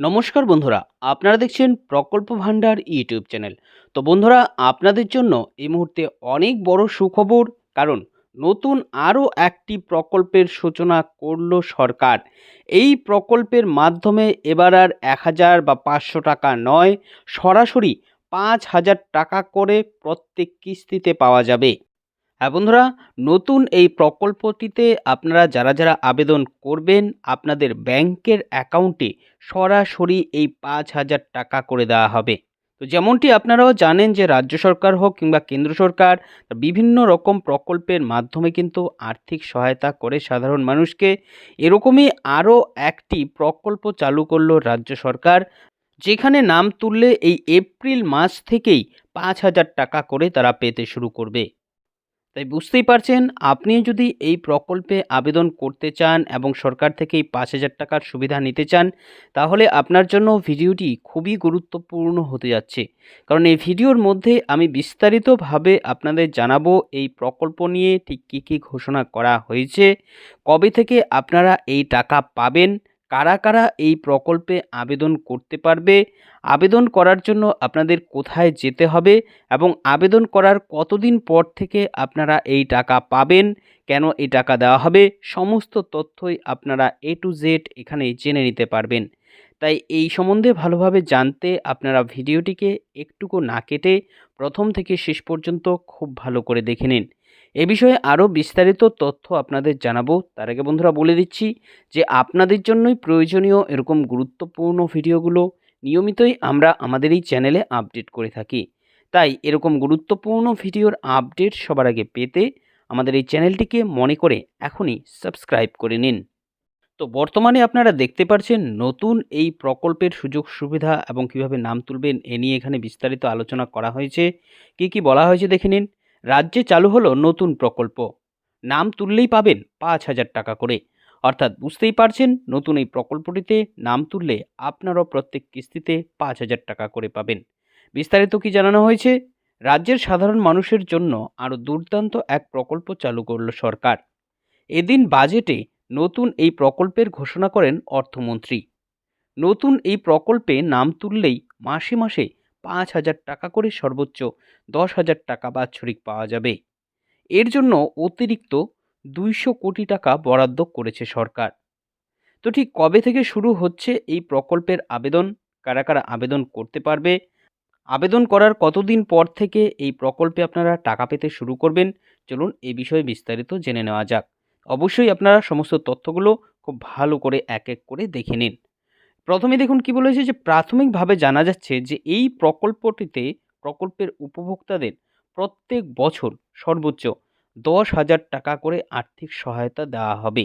নমস্কার বন্ধুরা, আপনারা দেখছেন প্রকল্প ভাণ্ডার ইউটিউব চ্যানেল। তো বন্ধুরা, আপনাদের জন্য এই মুহূর্তে অনেক বড় সুখবর, কারণ নতুন আরও একটি প্রকল্পের সূচনা করল সরকার। এই প্রকল্পের মাধ্যমে এবার আর এক হাজার বা পাঁচশো টাকা নয়, সরাসরি পাঁচ হাজার টাকা করে প্রত্যেক কিস্তিতে পাওয়া যাবে। হ্যাঁ বন্ধুরা, নতুন এই প্রকল্পটিতে আপনারা যারা যারা আবেদন করবেন, আপনাদের ব্যাংকের অ্যাকাউন্টে সরাসরি এই পাঁচ হাজার টাকা করে দেওয়া হবে। তো যেমনটি আপনারাও জানেন যে রাজ্য সরকার হোক কিংবা কেন্দ্র সরকার বিভিন্ন রকম প্রকল্পের মাধ্যমে কিন্তু আর্থিক সহায়তা করে সাধারণ মানুষকে। এরকমই আরও একটি প্রকল্প চালু করল রাজ্য সরকার, যেখানে নাম তুললে এই এপ্রিল মাস থেকেই পাঁচ হাজার টাকা করে তারা পেতে শুরু করবে। তাই বুঝতেই পারছেন, আপনি যদি এই প্রকল্পে আবেদন করতে চান এবং সরকার থেকে এই পাঁচ হাজার টাকার সুবিধা নিতে চান, তাহলে আপনার জন্য ভিডিওটি খুবই গুরুত্বপূর্ণ হতে যাচ্ছে। কারণ এই ভিডিওর মধ্যে আমি বিস্তারিতভাবে আপনাদের জানাব এই প্রকল্প নিয়ে ঠিক কী কী ঘোষণা করা হয়েছে, কবে থেকে আপনারা এই টাকা পাবেন কারা কারা এই প্রকল্পে আবেদন করতে পারবে? আবেদন করার জন্য আপনাদের কোথায় যেতে হবে? এবং আবেদন করার কতদিন পর থেকে আপনারা এই টাকা পাবেন? কেন এই টাকা দেওয়া হবে? সমস্ত তথ্যই আপনারা এ টু জেড এখানে জেনে নিতে পারবেন। তাই এই সম্বন্ধে ভালোভাবে জানতে আপনারা ভিডিওটিকে একটুকু না কেটে প্রথম থেকে শেষ পর্যন্ত খুব ভালো করে দেখে নিন। এ বিষয়ে আরও বিস্তারিত তথ্য আপনাদের জানাব। তার আগে বন্ধুরা বলে দিচ্ছি যে, আপনাদের জন্যই প্রয়োজনীয় এরকম গুরুত্বপূর্ণ ভিডিওগুলো নিয়মিতই আমরা আমাদের এই চ্যানেলে আপডেট করে থাকি। তাই এরকম গুরুত্বপূর্ণ ভিডিওর আপডেট সবার আগে পেতে আমাদের এই চ্যানেলটিকে মনে করে এখনই সাবস্ক্রাইব করে নিন। তো বর্তমানে আপনারা দেখতে পাচ্ছেন নতুন এই প্রকল্পের সুযোগ সুবিধা এবং কীভাবে নাম তুলবেন এ নিয়ে এখানে বিস্তারিত আলোচনা করা হয়েছে। কি কি বলা হয়েছে দেখে নিন। রাজ্যে চালু হলো নতুন প্রকল্প। নাম তুললেই পাবেন পাঁচ হাজার টাকা করে। অর্থাৎ বুঝতেই পারছেন, নতুন এই প্রকল্পটিতে নাম তুললে আপনারও প্রত্যেক কিস্তিতে পাঁচ হাজার টাকা করে পাবেন। বিস্তারিত কি জানানো হয়েছে? রাজ্যের সাধারণ মানুষের জন্য আরও দুর্দান্ত এক প্রকল্প চালু করল সরকার। এদিন বাজেটে নতুন এই প্রকল্পের ঘোষণা করেন অর্থমন্ত্রী। নতুন এই প্রকল্পে নাম তুললেই মাসে মাসে পাঁচ হাজার টাকা করে সর্বোচ্চ দশ হাজার টাকা বাৎসরিক পাওয়া যাবে। এর জন্য অতিরিক্ত দুইশো কোটি টাকা বরাদ্দ করেছে সরকার। তো ঠিক কবে থেকে শুরু হচ্ছে এই প্রকল্পের আবেদন? কারা কারা আবেদন করতে পারবে? আবেদন করার কতদিন পর থেকে এই প্রকল্পে আপনারা টাকা পেতে শুরু করবেন? চলুন এই বিষয়ে বিস্তারিত জেনে নেওয়া যাক। অবশ্যই আপনারা সমস্ত তথ্যগুলো খুব ভালো করে এক এক করে দেখে নিন। প্রথমে দেখুন কি বলেছে যে, প্রাথমিকভাবে জানা যাচ্ছে যে, এই প্রকল্পটিতে প্রকল্পের উপভোক্তাদের প্রত্যেক বছর সর্বোচ্চ দশ হাজার টাকা করে আর্থিক সহায়তা দেওয়া হবে।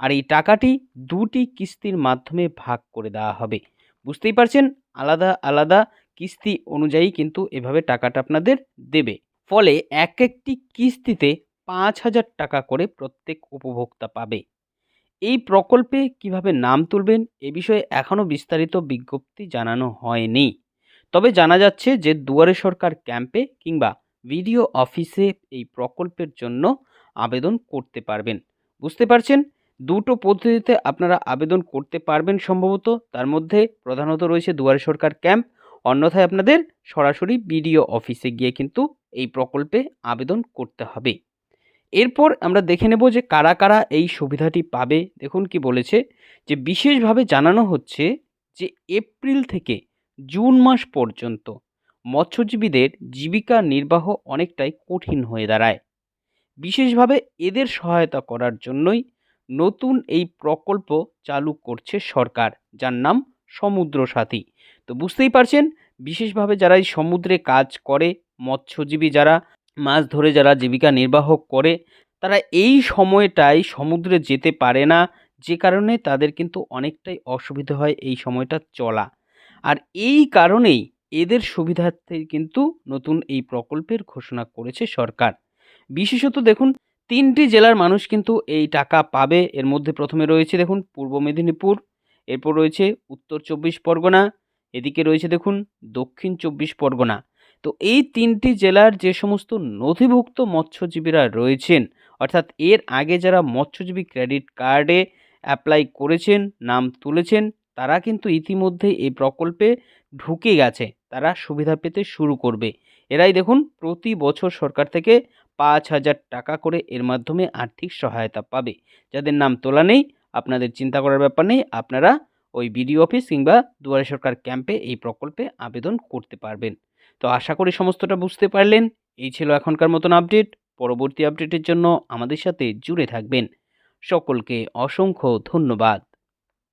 আর এই টাকাটি দুটি কিস্তির মাধ্যমে ভাগ করে দেওয়া হবে। বুঝতেই পারছেন? আলাদা আলাদা কিস্তি অনুযায়ী কিন্তু এভাবে টাকাটা আপনাদের দেবে। ফলে এক একটি কিস্তিতে পাঁচ হাজার টাকা করে প্রত্যেক উপভোক্তা পাবে। এই প্রকল্পে কীভাবে নাম তুলবেন এ বিষয়ে এখনও বিস্তারিত বিজ্ঞপ্তি জানানো হয়নি। তবে জানা যাচ্ছে যে দুয়ারে সরকার ক্যাম্পে কিংবা ভিডিও অফিসে এই প্রকল্পের জন্য আবেদন করতে পারবেন। বুঝতে পারছেন? দুটো পদ্ধতিতে আপনারা আবেদন করতে পারবেন সম্ভবত। তার মধ্যে প্রধানত রয়েছে দুয়ারে সরকার ক্যাম্প, অন্যথায় আপনাদের সরাসরি বিডিও অফিসে গিয়ে কিন্তু এই প্রকল্পে আবেদন করতে হবে। এরপর আমরা দেখে নেব যে কারা কারা এই সুবিধাটি পাবে। দেখুন কি বলেছে যে বিশেষভাবে জানানো হচ্ছে যে এপ্রিল থেকে জুন মাস পর্যন্ত মৎস্যজীবীদের জীবিকা নির্বাহ অনেকটাই কঠিন হয়ে দাঁড়ায়। বিশেষভাবে এদের সহায়তা করার জন্যই নতুন এই প্রকল্প চালু করছে সরকার, যার নাম সমুদ্র সাথী। তো বুঝতেই পারছেন, বিশেষভাবে যারা এই সমুদ্রে কাজ করে, মৎস্যজীবী যারা মাছ ধরে যারা জীবিকা নির্বাহ করে, তারা এই সময়টায় সমুদ্রে যেতে পারে না, যে কারণে তাদের কিন্তু অনেকটাই অসুবিধা হয় এই সময়টা চলা। আর এই কারণেই এদের সুবিধার্থে কিন্তু নতুন এই প্রকল্পের ঘোষণা করেছে সরকার। বিশেষত দেখুন, তিনটি জেলার মানুষ কিন্তু এই টাকা পাবে। এর মধ্যে প্রথমে রয়েছে দেখুন, পূর্ব মেদিনীপুর, এরপর রয়েছে উত্তর চব্বিশ পরগনা, এদিকে রয়েছে দেখুন, দক্ষিণ চব্বিশ পরগনা। তো এই তিনটি জেলার যে সমস্ত নথিভুক্ত মৎস্যজীবীরা রয়েছেন, অর্থাৎ এর আগে যারা মৎস্যজীবী ক্রেডিট কার্ডে অ্যাপ্লাই করেছেন, নাম তুলেছেন, তারা কিন্তু ইতিমধ্যে এই প্রকল্পে ঢুকে গেছে। তারা সুবিধা পেতে শুরু করবে। এরাই দেখুন, প্রতি বছর সরকার থেকে পাঁচ হাজার টাকা করে এর মাধ্যমে আর্থিক সহায়তা পাবে। যাদের নাম তোলা নেই, আপনাদের চিন্তা করার ব্যাপার নেই, আপনারা ওই বিডিও অফিস কিংবা দুয়ারে সরকার ক্যাম্পে এই প্রকল্পে আবেদন করতে পারবেন। তো আশা করি সমস্তটা বুঝতে পারলেন। এই ছিল এখনকার মতন আপডেট। পরবর্তী আপডেটের জন্য আমাদের সাথে জুড়ে থাকবেন। সকলকে অসংখ্য ধন্যবাদ।